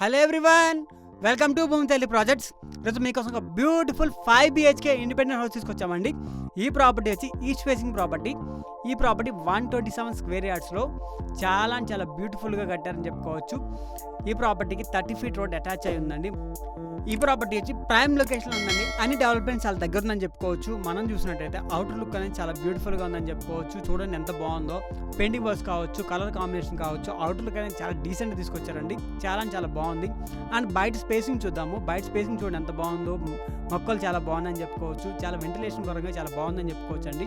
Hello everyone welcome to భూమి తల్లి projects ఈరోజు మీకోసం ఒక beautiful five BHK independent house తీసుకొచ్చామండి. ఈ ప్రాపర్టీ వచ్చి ఈస్ట్ ఫేసింగ్ ప్రాపర్టీ ఈ property one twenty seven square యార్డ్స్లో చాలా అంటే చాలా బ్యూటిఫుల్గా కట్టారని చెప్పుకోవచ్చు. ఈ ప్రాపర్టీకి థర్టీ ఫీట్ రోడ్ అటాచ్ అయి ఉందండి. ఈ ప్రాపర్టీ వచ్చి ప్రైమ్ లొకేషన్ ఉందండి. అన్ని డెవలప్మెంట్ చాలా దగ్గర ఉందని చెప్పుకోవచ్చు. మనం చూసినట్టయితే అవుటర్ లుక్ అనేది చాలా బ్యూటిఫుల్గా ఉందని చెప్పుకోవచ్చు. చూడండి ఎంత బాగుందో. పెయింటింగ్ వర్క్స్ కావచ్చు కలర్ కాంబినేషన్ కావచ్చు. అవుటర్ లుక్ అనేది చాలా డీసెంట్ తీసుకొచ్చారండి. చాలా చాలా బాగుంది. అండ్ బయట స్పేసింగ్ చూద్దాము. బయట స్పేసింగ్ చూడండి ఎంత బాగుందో. మొక్కలు చాలా బాగుందని చెప్పుకోవచ్చు. చాలా వెంటిలేషన్ పరంగా చాలా బాగుందని చెప్పుకోవచ్చు అండి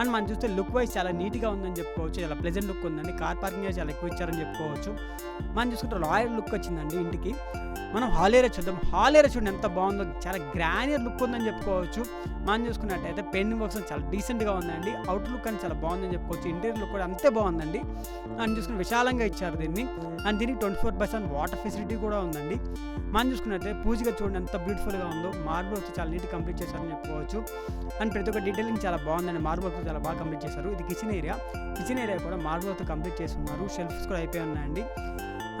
అండ్ మనం చూస్తే లుక్ వైజ్ చాలా నీట్గా ఉందని చెప్పుకోవచ్చు. చాలా ప్లెజెంట్ లుక్ ఉందండి. కార్ పార్కింగ్ చాలా ఎక్కువ ఇచ్చారని చెప్పుకోవచ్చు. మనం చూసుకుంటే రాయల్ లుక్ వచ్చిందండి ఇంటికి. మనం హాల్ ఏరియా చూద్దాం. హాల్ ఏరియా చూడండి ఎంత బాగుందో. చాలా గ్రానియర్ లుక్ ఉందని చెప్పుకోవచ్చు. మనం చూసుకున్నట్టయితే పెయింటింగ్ వర్క్స్ చాలా డీసెంట్గా ఉందండి. అవుట్ లుక్ అని చాలా బాగుందని చెప్పుకోవచ్చు. ఇంటీరియర్ లుక్ కూడా అంతే బాగుందండి. అండ్ చూసుకుని విశాలంగా ఇచ్చారు దీన్ని. అండ్ దీనికి twenty four percent water facility కూడా ఉందండి. మనం చూసుకున్నట్లయితే పూజగా చూడండి ఎంత బ్యూటిఫుల్గా ఉందో. మార్బుల్ వచ్చి చాలా నీట్ కంప్లీట్ చేశారని చెప్పుకోవచ్చు. అండ్ ప్రతి ఒక్క డీటెయిలింగ్ చాలా బాగుందండి. మార్బుల్ చాలా బాగా కంప్లీట్ చేశారు. ఇది కిచెన్ ఏరియా కిచెన్ ఏరియా కూడా మార్బుల్ వర్క్ కంప్లీట్ చేస్తున్నారు. షెల్ఫ్స్ కూడా అయిపోయి ఉన్నాయండి.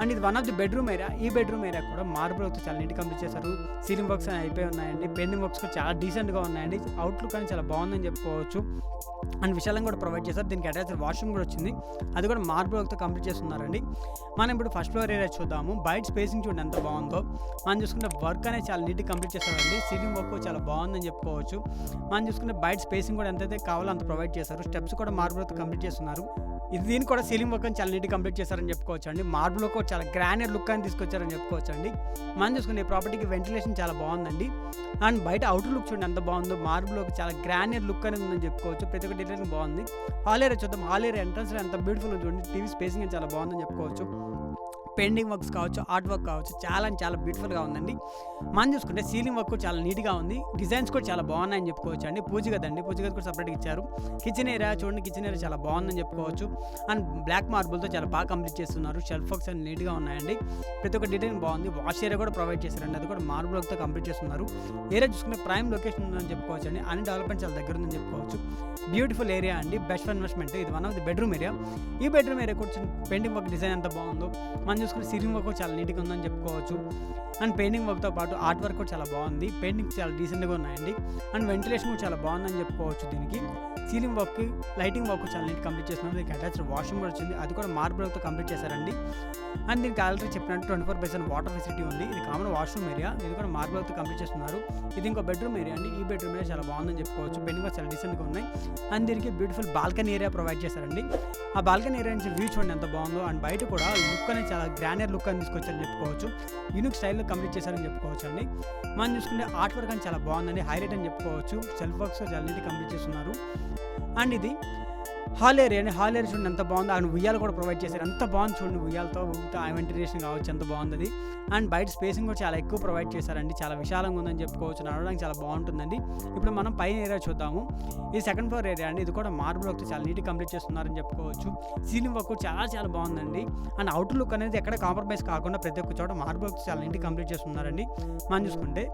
అండ్ ఇది one of the bedroom area. ఈ బెడ్రూమ్ ఏరియా కూడా మార్బుల్ వర్క్ చాలా నీట్ కంప్లీట్ చేశారు. సీలింగ్ వర్క్స్ అయిపోయి ఉన్నాయండి. పెయింటింగ్ వర్క్స్ కూడా చాలా డీసెంట్గా ఉన్నాయండి. అవుట్లుక్ అని చాలా బాగుందని చెప్పుకోవచ్చు. అండ్ విశాలంగా కూడా ప్రొవైడ్ చేశారు. దీనికి అటాచ్ వాష్రూమ్ కూడా వచ్చింది. అది కూడా మార్బుల్ కంప్లీట్ చేస్తున్నారండి. మనం ఇప్పుడు ఫస్ట్ ఫ్లోర్ ఏరియా చూద్దాము. బయట స్పేసింగ్ చూడండి ఎంత బాగుందో. మనం చూసుకుంటే వర్క్ అనేది చాలా నీట్గా కంప్లీట్ చేస్తారండి సీలింగ్ వర్క్ చాలా బాగుందని చెప్పుకోవచ్చు. మనం చూసుకుంటే బయట స్పేసింగ్ కూడా ఎంతైతే కావాలో అంత ప్రొవైడ్ చేశారు. స్టెప్స్ కూడా మార్బుల్ కంప్లీట్ చేస్తున్నారు. ఇది దీన్ని కూడా సీలింగ్ వర్క్ అని చాలా నీట్గా కంప్లీట్ చేశారని చెప్పుకోవచ్చు అండి మార్బుల్ ఒక కూడా చాలా గ్రానర్ లుక్ అని తీసుకొచ్చారని చెప్పుకోవచ్చు అండి మనం చూసుకునే ప్రాపర్టీకి వెంటిలేషన్ చాలా బాగుందండి. అండ్ బయట అవుటర్ లుక్ చూడండి ఎంత బాగుందో. మార్బుల్ చాలా గ్రానర్ లుక్ అనేది ఉందని చెప్పుకోవచ్చు. ప్రతి ఒక్క బాగుంది. హాల్ ఏరియా చూద్దాం. హాల్ ఏరియా ఎంట్రన్స్ ఎంత బ్యూటిఫుల్ చూడండి. టీవీ స్పేసింగ్ చాలా బాగుందని చెప్పుకోవచ్చు. పెయింటింగ్ వర్క్స్ కావచ్చు ఆర్ట్ వర్క్ కావచ్చు చాలా చాలా బ్యూటిఫుల్గా ఉందండి. మనం చూసుకుంటే సీలింగ్ వర్క్ చాలా నీట్గా ఉంది. డిజైన్స్ కూడా చాలా బాగున్నాయని చెప్పుకోవచ్చు అండి పూజ గదండి పూజ గది కూడా సపరేట్గా ఇచ్చారు. కిచెన్ ఏరియా చూడండి కిచెన్ ఏరియా చాలా బాగుందని చెప్పుకోవచ్చు. అండ్ బ్లాక్ మార్బుల్తో చాలా బాగా కంప్లీట్ చేస్తున్నారు. షెల్ఫ్ వర్క్స్ అన్ని నీట్గా ఉన్నాయండి. ప్రతి ఒక్క డిటైన్ బాగుంది. వాష్ ఏరియా కూడా ప్రొవైడ్ చేశారండి. అది కూడా మార్బుల్ వర్క్తో కంప్లీట్ చేస్తున్నారు. ఏరియా చూసుకుంటే ప్రైమ్ లొకేషన్ ఉందని చెప్పుకోవచ్చు అండి అన్ని డెవలప్మెంట్ చాలా దగ్గర ఉందని చెప్పుకోవచ్చు. బ్యూటిఫుల్ ఏరియా అండి. బెస్ట్ ఇన్వెస్ట్మెంట్ ఇది one of the bedroom area ఈ బెడ్రూమ్ ఏరియా కూడా పెయింటింగ్ వర్క్ డిజైన్ ఎంత బాగుందో. మనం చూసుకుంటే సీలింగ్ వర్క్ చాలా నీట్గా ఉందని చెప్పుకోవచ్చు. అండ్ పెయింటింగ్ వర్క్తో పాటు ఆర్ట్ వర్క్ కూడా చాలా బాగుంది. పెయింటింగ్ చాలా డీసెంట్గా ఉన్నాయండి. అండ్ వెంటిలేషన్ కూడా చాలా బాగుందని చెప్పుకోవచ్చు దీనికి. సీలింగ్ వర్క్ లైటింగ్ వర్క్ చాలా నీట్ కంప్లీట్ చేస్తున్నారు. దీనికి అటాచ్డ్ వాష్రూమ్ కూడా వచ్చింది. అది కూడా మార్బుల్ కంప్లీట్ చేశారండి. అండ్ దీనికి ఆల్రెడీ చెప్పినట్టు twenty four percent water facility ఉంది. ఇది కామన్ వాష్రూమ్ ఏరియా ఇది కూడా మార్బుల్తో కంప్లీట్ చేస్తున్నారు. ఇది ఇంకో బెడ్రూమ్ ఏరియా అండి. ఈ బెడ్రూమ్ ఏరియా చాలా బాగుందని చెప్పుకోవచ్చు. పెయింటింగ్ చాలా డీసెంట్గా ఉన్నాయి. అండ్ దీనికి బ్యూటిఫుల్ బాల్కనీ ఏరియా ప్రొవైడ్ చేశారండి. ఆ బాల్కనీ ఏరియా నుంచి వ్యూ చూడండి ఎంత బాగుందో. అండ్ బయట కూడా లుక్ అనేది చాలా గ్రానర్ లుక్ అని తీసుకొచ్చారని చెప్పుకోవచ్చు. యూనిక్ స్టైల్లో కంప్లీట్ చేశారని చెప్పుకోవచ్చు అండి. మనం చూసుకుంటే ఆర్ట్ వర్క్ అని చాలా బాగుందండి. హైలైట్ అని చెప్పుకోవచ్చు. సెల్ఫ్ వర్క్స్ చాలా నీట్ కంప్లీట్ చేస్తున్నారు. అండ్ ఇది హాల్ అని అండి చూడండి ఎంత బాగుంది. అండ్ ఉయ్యాలు కూడా ప్రొవైడ్ చేశారు. ఎంత బాగుంది చూడండి ఉయ్యాలతో ఊగుతూ. ఆ వెంటిలేషన్ కావచ్చు ఎంత బాగుంది అండ్ బయట స్పేసింగ్ కూడా చాలా ఎక్కువ ప్రొవైడ్ చేశారండి. చాలా విశాలంగా ఉందని చెప్పుకోవచ్చు. నడవడానికి చాలా బాగుంటుందండి. ఇప్పుడు మనం పైన ఏరియా చూద్దాము. ఇది సెకండ్ ఫ్లోర్ ఏరియా అండి. ఇది కూడా మార్బుల్ వర్క్ చాలా నీట్గా కంప్లీట్ చేస్తున్నారని చెప్పుకోవచ్చు. సీలింగ్ వర్క్ చాలా చాలా బాగుందండి. అండ్ అవుట్ లుక్ అనేది ఎక్కడ కాంప్రమైజ్ కాకుండా ప్రతి ఒక్క చోట మార్బుల్ వర్క్ చాలా నీట్గా కంప్లీట్ చేస్తున్నారండి. మనం చూసుకుంటే.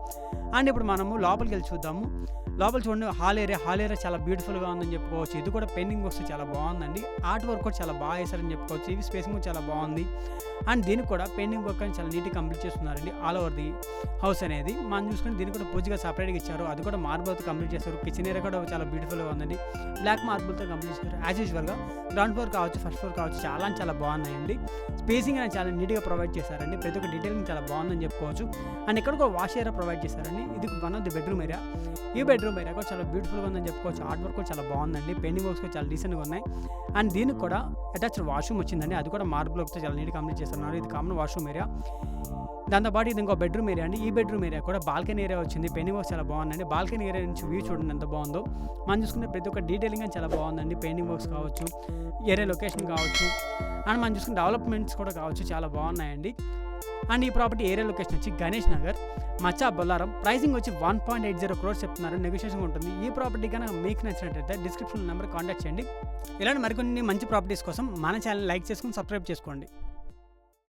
అండ్ ఇప్పుడు మనము లోపలికి వెళ్ళి చూద్దాము. లోపల చూడండి హాల్ ఏరియా హాల్ ఏరియా చాలా బ్యూటిఫుల్గా ఉందని చెప్పుకోవచ్చు. ఇది కూడా పెయింటింగ్ వర్క్స్ చాలా బాగుందండి. ఆర్ట్ వర్క్ కూడా చాలా బాగా వేశారని చెప్పుకోవచ్చు. ఇవి స్పేసింగ్ కూడా చాలా బాగుంది. అండ్ దీనికి కూడా పెయింటింగ్ వర్క్ అని చాలా నీట్గా కంప్లీట్ చేస్తున్నారండి. ఆల్ ఓవర్ ది హౌస్ అనేది. మనం చూసుకుని దీనికి కూడా పూజగా సపరేట్గా ఇచ్చారు. అది కూడా మార్బుల్తో కంప్లీట్ చేస్తారు కిచెన్ ఏరియా కూడా చాలా బ్యూటిఫుల్గా ఉందండి. బ్లాక్ మార్బుల్తో కంప్లీట్ చేశారు. యాజ్ యూజువల్గా గ్రౌండ్ ఫ్లోర్ కావచ్చు ఫస్ట్ ఫ్లోర్ కావచ్చు చాలా చాలా బాగున్నాయండి. స్పేసింగ్ అనేది చాలా నీట్గా ప్రొవైడ్ చేశారండి. ప్రతి ఒక్క డీటెయిలింగ్ చాలా బాగుందని చెప్పుకోవచ్చు. అండ్ ఇక్కడ కూడా వాష్ ఏరియా ప్రొవైడ్ చేశారండి. ఇది one of the bedroom area ఈ బెడ్రూమ్ ఏరియా కూడా చాలా బ్యూటిఫుల్గా ఉందని చెప్పుకోవచ్చు. ఆర్ట్ వర్క్ కూడా చాలా బాగుందండి. పెయింటింగ్ వర్క్స్ కూడా చాలా డీసెంట్గా ఉన్నాయి. అండ్ దీనికి కూడా అటాచ్డ్ వాష్రూమ్ వచ్చిందండి. అది కూడా మార్బుల్ చాలా నీట్గా కంప్లీట్ చేస్తున్నారు. ఇది కామన్ వాష్రూమ్ ఏరియా. దాంతోపాటు ఇది ఇంకో బెడ్రూమ్ ఏరియా అండి. ఈ బెడ్రూమ్ ఏరియా కూడా బాల్కనీ ఏరియా వచ్చింది. పెయింటింగ్ వర్క్స్ చాలా బాగుందండి బాల్కనీ ఏరియా నుంచి వ్యూ చూడండి ఎంత బాగుందో. మనం చూసుకునే ప్రతి ఒక్క డీటెయిలింగ్ చాలా బాగుందండి. పెయింటింగ్ వర్క్స్ కావచ్చు ఏరియా లొకేషన్ కావచ్చు. అండ్ మనం చూసుకున్న డెవలప్మెంట్స్ కూడా కావచ్చు. చాలా బాగున్నాయండి. అండ్ ఈ ప్రాపర్టీ ఏరియా లొకేషన్ వచ్చి గణేష్ నగర్. మచ్చా బొల్లారం. ప్రైసింగ్ వచ్చి one point eight zero crores చెప్తున్నారు. నెగోషియేషన్ ఉంటుంది. ఈ ప్రాపర్టీ కనుక మీకు నచ్చినట్టయితే డిస్క్రిప్షన్ నెంబర్ కాంటాక్ట్ చేయండి. ఇలాంటి మరికొన్ని మంచి ప్రాపర్టీస్ కోసం మన ఛానల్ లైక్ చేసుకుని సబ్స్క్రైబ్ చేసుకోండి.